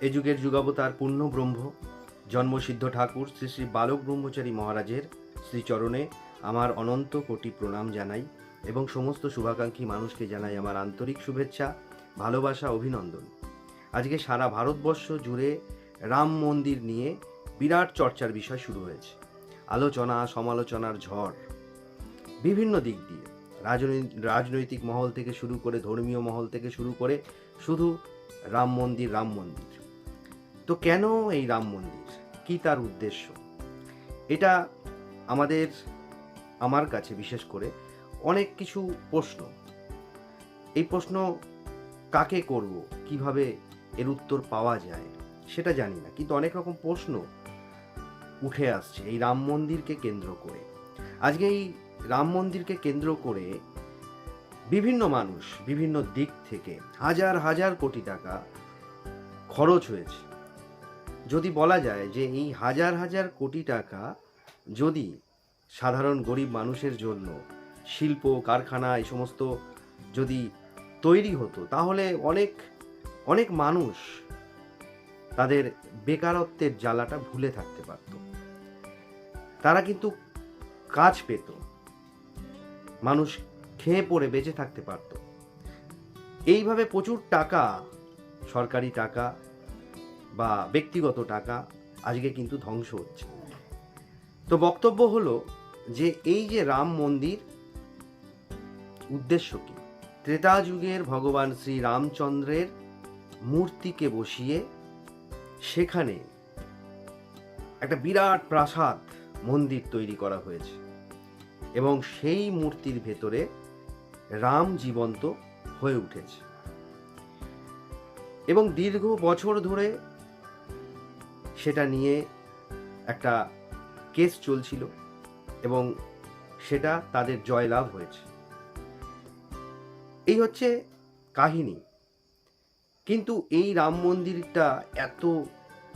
এ যুগের যুগাবতার পূর্ণ ব্রহ্ম জন্মসিদ্ধ ঠাকুর শ্রী শ্রী বালক ব্রহ্মচারী মহারাজের শ্রীচরণে আমার অনন্ত কোটি প্রণাম জানাই এবং সমস্ত শুভাকাঙ্ক্ষী মানুষকে জানাই আমার আন্তরিক শুভেচ্ছা, ভালোবাসা, অভিনন্দন। আজকে সারা ভারতবর্ষ জুড়ে রাম মন্দির নিয়ে বিরাট চর্চার বিষয় শুরু হয়েছে। আলোচনা, সমালোচনার ঝড়। বিভিন্ন দিক দিয়ে। রাজনৈ- রাজনৈতিক মহল থেকে শুরু করে, ধর্মীয় মহল থেকে শুরু করে শুধু রাম মন্দির রাম মন্দির। তো কেন এই রাম মন্দির? কি তার উদ্দেশ্য? এটা আমাদের, আমার কাছে বিশেষ করে অনেক কিছু প্রশ্ন। এই প্রশ্ন কাকে করব? কীভাবে এর উত্তর পাওয়া যায়? সেটা জানি না, কিন্তু অনেক রকম প্রশ্ন উঠে আসছে এই রাম মন্দিরকে কেন্দ্র করে। আজকে এই রাম মন্দিরকে কেন্দ্র করে বিভিন্ন মানুষ বিভিন্ন দিক থেকে হাজার হাজার কোটি টাকা খরচ হয়েছে। যদি বলা যায় যে এই হাজার হাজার কোটি টাকা যদি সাধারণ গরিব মানুষের জন্য শিল্প, কারখানা, এই সমস্ত যদি তৈরি হতো, তাহলে অনেক অনেক মানুষ তাদের বেকারত্বের জ্বালাটা ভুলে থাকতে পারত। তারা কিন্তু কাজ পেত। মানুষ খেয়ে পড়ে বেঁচে থাকতে পারত। এইভাবে প্রচুর টাকা, সরকারি টাকা বা ব্যক্তিগত টাকা আজকে কিন্তু ধ্বংস হচ্ছে। তো বক্তব্য হলো যে এই যে রাম মন্দির, উদ্দেশ্য কি? ত্রেতা যুগের ভগবান শ্রী রামচন্দ্রের মূর্তিকে বসিয়ে সেখানে একটা বিরাট প্রাসাদ মন্দির তৈরি করা হয়েছে এবং সেই মূর্তির ভেতরে রাম জীবন্ত হয়ে উঠেছে। এবং দীর্ঘ বছর ধরে সেটা নিয়ে একটা কেস চলছিল এবং সেটা তাদের জয়লাভ হয়েছে। এই হচ্ছে কাহিনী। কিন্তু এই রাম মন্দিরটা এত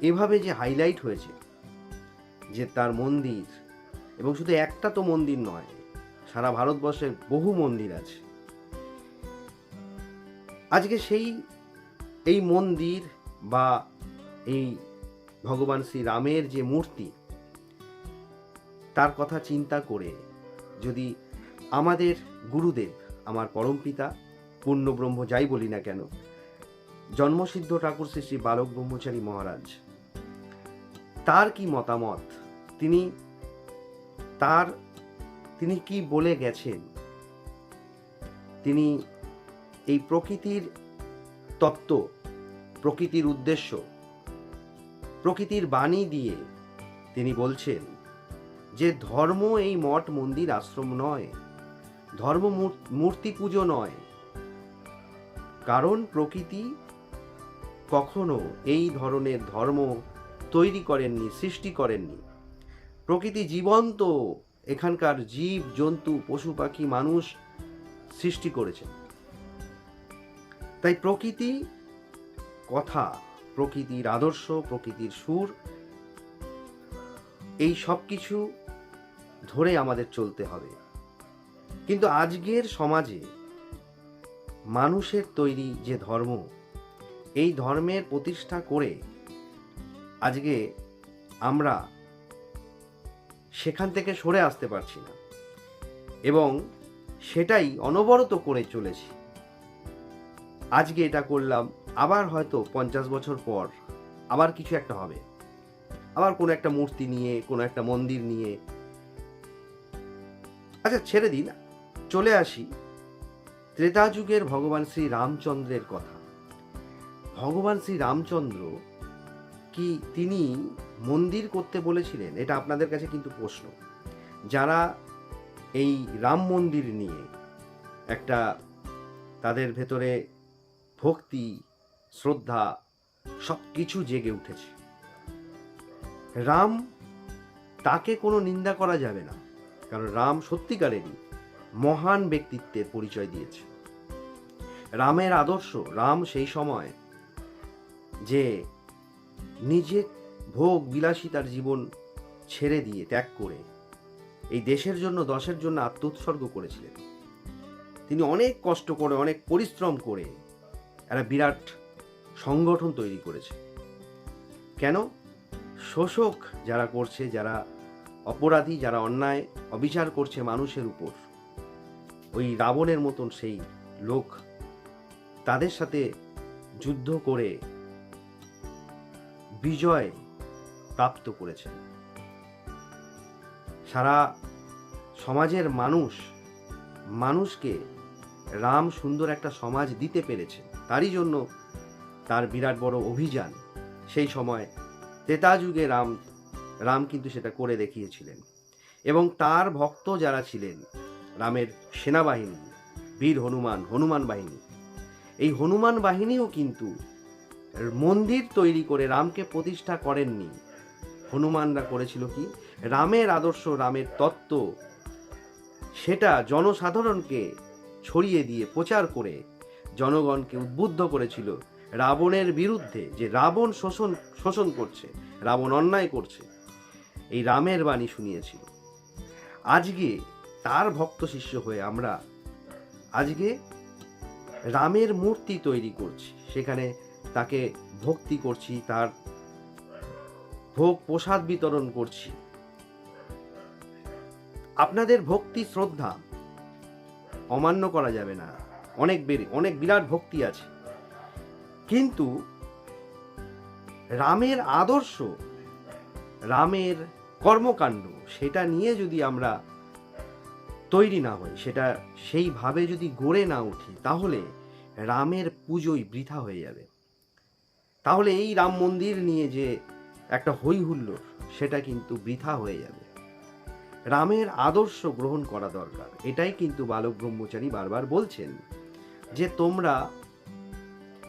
এভাবে যে হাইলাইট হয়েছে যে তার মন্দির এবং শুধু একটা তো মন্দির নয়, সারা ভারতবর্ষের বহু মন্দির আছে। আজকে সেই, এই মন্দির বা এই ভগবান শ্রী রামের যে মূর্তি, তার কথা চিন্তা করে যদি আমাদের গুরুদেব, আমার পরমপিতা পূর্ণ ব্রহ্ম যাই বলি না কেন, জন্মসিদ্ধ ঠাকুর শ্রী শ্রী বালক ব্রহ্মচারী মহারাজ, তার কি মতামত? তিনি তার, তিনি কি বলে গেছেন? তিনি এই প্রকৃতির তত্ত্ব, প্রকৃতির উদ্দেশ্য প্রকৃতির বাণী দিয়ে তিনি বলছেন যে ধর্ম এই মঠ মন্দির আশ্রম নয়, ধর্ম মূর্তি পুজো নয়। কারণ প্রকৃতি কখনো এই ধরনের ধর্ম তৈরি করেননি, সৃষ্টি করেননি। প্রকৃতি জীবন্ত, এখানকার জীব, জন্তু, পশু, পাখি, মানুষ সৃষ্টি করেছেন তাই প্রকৃতি কথা প্রকৃতির আদর্শ, প্রকৃতির সুর, এই সব কিছু ধরে আমাদের চলতে হবে। কিন্তু আজকের সমাজে মানুষের তৈরি যে ধর্ম, এই ধর্মের প্রতিষ্ঠা করে আজকে আমরা সেখান থেকে সরে আসতে পারছি না। এবং সেটাই অনবরত করে চলেছি। আজকে এটা করলাম আবার হয়তো পঞ্চাশ বছর পর আবার কিছু একটা হবে। আবার কোনো একটা মূর্তি নিয়ে, কোনো একটা মন্দির নিয়ে। আচ্ছা ছেড়ে দিন চলে আসি। ত্রেতা যুগের ভগবান শ্রী রামচন্দ্রের কথা। ভগবান শ্রী রামচন্দ্র কি তিনি মন্দির করতে বলেছিলেন? এটা আপনাদের কাছে কিন্তু প্রশ্ন। যারা এই রাম মন্দির নিয়ে একটা তাদের ভেতরে ভক্তি শ্রদ্ধা সব কিছু জেগে উঠেছে। রাম, তাকে কোনো নিন্দা করা যাবে না, কারণ রাম সত্যিকারেরই মহান ব্যক্তিত্বের পরিচয় দিয়েছে। রামের আদর্শ, রাম সেই সময় যে নিজে ভোগ বিলাসিতার জীবন ছেড়ে দিয়ে ত্যাগ করে এই দেশের জন্য, দশের জন্য আত্মোৎসর্গ করেছিলেন। তিনি অনেক কষ্ট করে, অনেক পরিশ্রম করে, একটা বিরাট সংগঠন তৈরি করেছে। কেন? শোষক যারা করছে, যারা অপরাধী, যারা অন্যায়, অবিচার করছে মানুষের উপর, ওই রাবণের মতন সেই লোক, তাদের সাথে যুদ্ধ করে বিজয় প্রাপ্ত করেছেন। সারা সমাজের মানুষ মানুষকে রাম সুন্দর একটা সমাজ দিতে পেরেছে। তারই জন্য তার বিরাট বড় অভিযান। সেই সময় তেতা যুগে রাম রাম কিন্তু সেটা করে দেখিয়েছিলেন। এবং তার ভক্ত যারা ছিলেন, রামের সেনাবাহিনী, বীর হনুমান হনুমান বাহিনী। এই হনুমান বাহিনীও কিন্তু মন্দির তৈরি করে রামকে প্রতিষ্ঠা করেননি। হনুমানরা করেছিল কি? রামের আদর্শ, রামের তত্ত্ব, সেটা জনসাধারণকে ছড়িয়ে দিয়ে প্রচার করে জনগণকে উদ্বুদ্ধ করেছিল রাবণের বিরুদ্ধে যে রাবণ শোষণ শোষণ করছে, রাবণ অন্যায় করছে, এই রামের বাণী শুনিয়েছিল। আজকে তার ভক্ত শিষ্য হয়ে আমরা আজকে রামের মূর্তি তৈরি করছি। সেখানে তাকে ভক্তি করছি, তার ভোগ প্রসাদ বিতরণ করছি। আপনাদের ভক্তি শ্রদ্ধা অমান্য করা যাবে না। অনেক অনেক বিরাট ভক্তি আছে। কিন্তু রামের আদর্শ, রামের কর্মকাণ্ড, সেটা নিয়ে যদি আমরা তৈরি না হই, সেটা সেইভাবে যদি গড়ে না উঠি, তাহলে রামের পুজোই বৃথা হয়ে যাবে। তাহলে এই রাম মন্দির নিয়ে যে একটা হই হুল্লোড় সেটা কিন্তু বৃথা হয়ে যাবে। রামের আদর্শ গ্রহণ করা দরকার। এটাই কিন্তু বালক ব্রহ্মচারী বারবার বলছেন যে তোমরা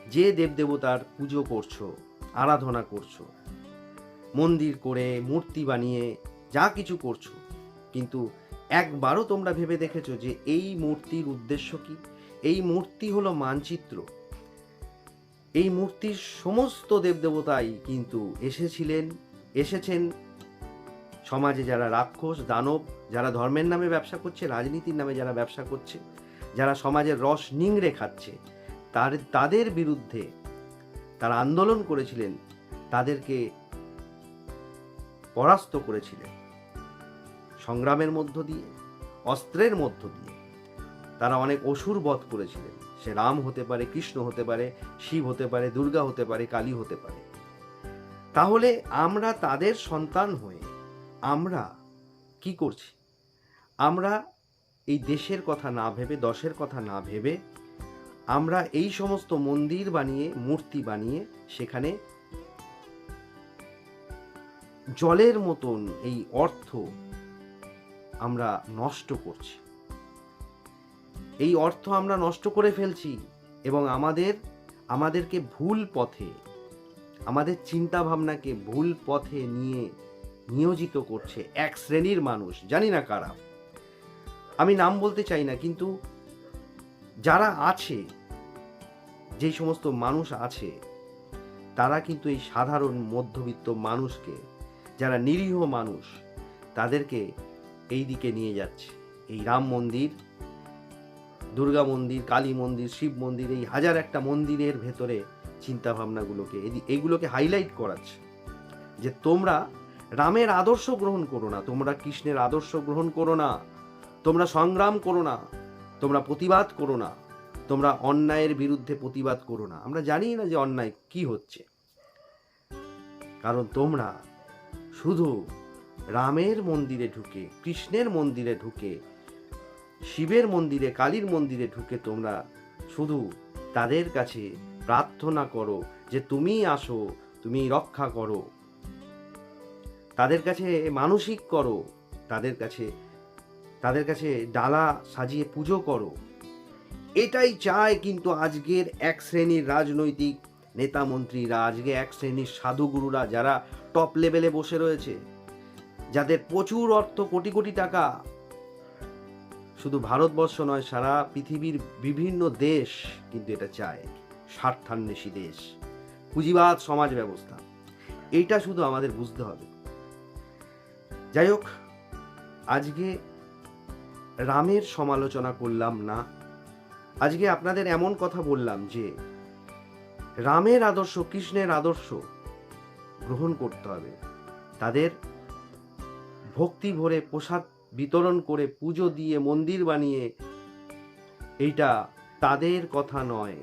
যে দেবদেবতার পুজো করছ, আরাধনা করছ, মন্দির করে মূর্তি বানিয়ে যা কিছু করছ, কিন্তু একবারও তোমরা ভেবে দেখেছ যে এই মূর্তির উদ্দেশ্য কি? এই মূর্তি হলো মানচিত্র। এই মূর্তির সমস্ত দেবদেবতাই কিন্তু এসেছিলেন, এসেছেন সমাজে যারা রাক্ষস, দানব, যারা ধর্মের নামে ব্যবসা করছে, রাজনীতির নামে যারা ব্যবসা করছে, যারা সমাজের রস নিংড়ে খাচ্ছে তার, তাদের বিরুদ্ধে তারা আন্দোলন করেছিলেন, তাদেরকে পরাস্ত করেছিলেন। সংগ্রামের মধ্য দিয়ে, অস্ত্রের মধ্য দিয়ে। তারা অনেক অসুর বধ করেছিলেন। সে রাম হতে পারে, কৃষ্ণ হতে পারে, শিব হতে পারে, দুর্গা হতে পারে, কালী হতে পারে। তাহলে আমরা তাদের সন্তান হয়ে আমরা কি করছি? আমরা এই দেশের কথা না ভেবে, দশের কথা না ভেবে আমরা এই সমস্ত মন্দির বানিয়ে, মূর্তি বানিয়ে সেখানে জলের মতন এই অর্থ আমরা নষ্ট করছি। এই অর্থ আমরা নষ্ট করে ফেলছি এবং আমাদের, আমাদেরকে ভুল পথে, আমাদের চিন্তা ভাবনাকে ভুল পথে নিয়ে নিয়োজিত করছে এক শ্রেণির মানুষ, জানি না কারা। আমি নাম বলতে চাই না, কিন্তু যারা আছে যেই সমস্ত মানুষ আছে, তারা কিন্তু এই সাধারণ মধ্যবিত্ত মানুষকে, যারা নিরীহ মানুষ, তাদেরকে এই দিকে নিয়ে যাচ্ছে। এই রাম মন্দির, দুর্গা মন্দির, কালী মন্দির, শিব মন্দির, এই হাজার একটা মন্দিরের ভেতরে চিন্তা ভাবনাগুলোকে এইগুলোকে হাইলাইট করাচ্ছে। যে তোমরা রামের আদর্শ গ্রহণ করো না, তোমরা কৃষ্ণের আদর্শ গ্রহণ করো না, তোমরা সংগ্রাম করো না, তোমরা প্রতিবাদ করো না। তোমরা অন্যায়ের বিরুদ্ধে প্রতিবাদ করো না। আমরা জানি না যে অন্যায় কি হচ্ছে। কারণ তোমরা শুধু রামের মন্দিরে ঢুকে, কৃষ্ণের মন্দিরে ঢুকে, শিবের মন্দিরে, কালীর মন্দিরে ঢুকে তোমরা শুধু তাদের কাছে প্রার্থনা করো যে তুমি আসো, তুমি রক্ষা করো। তাদের কাছে মানসিক করো, তাদের কাছে তাদের কাছে ডালা সাজিয়ে পুজো করো। এটাই চায় কিন্তু আজকের এক শ্রেণির রাজনৈতিক নেতা মন্ত্রীরা, আজকে এক শ্রেণির সাধুগুরুরা যারা টপ লেভেলে বসে রয়েছে, যাদের প্রচুর অর্থ, কোটি কোটি টাকা শুধু ভারতবর্ষ নয়, সারা পৃথিবীর বিভিন্ন দেশ কিন্তু এটা চায়, স্বার্থান্বেষী দেশ, পুঁজিবাদ, সমাজ ব্যবস্থা। এইটা শুধু আমাদের বুঝতে হবে। যাই হোক, আজকে রামের সমালোচনা করলাম না আজকে আপনাদের এমন কথা বললাম যে, রামের আদর্শ, কৃষ্ণের আদর্শ গ্রহণ করতে হবে। তাদের ভক্তি ভরে প্রসাদ বিতরণ করে পুজো দিয়ে, মন্দির বানিয়ে, এইটা তাদের কথা নয়।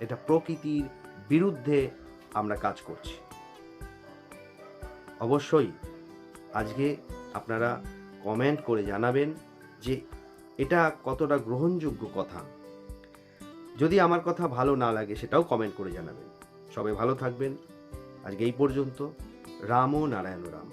এটা প্রকৃতির বিরুদ্ধে আমরা কাজ করছি। অবশ্যই আজকে আপনারা কমেন্ট করে জানাবেন যে এটা কতটা গ্রহণযোগ্য কথা? যদি আমার কথা ভালো না লাগে, সেটাও কমেন্ট করে জানাবেন। সবাই ভালো থাকবেন। আজকে এই পর্যন্ত। রাম ও নারায়ণ রাম।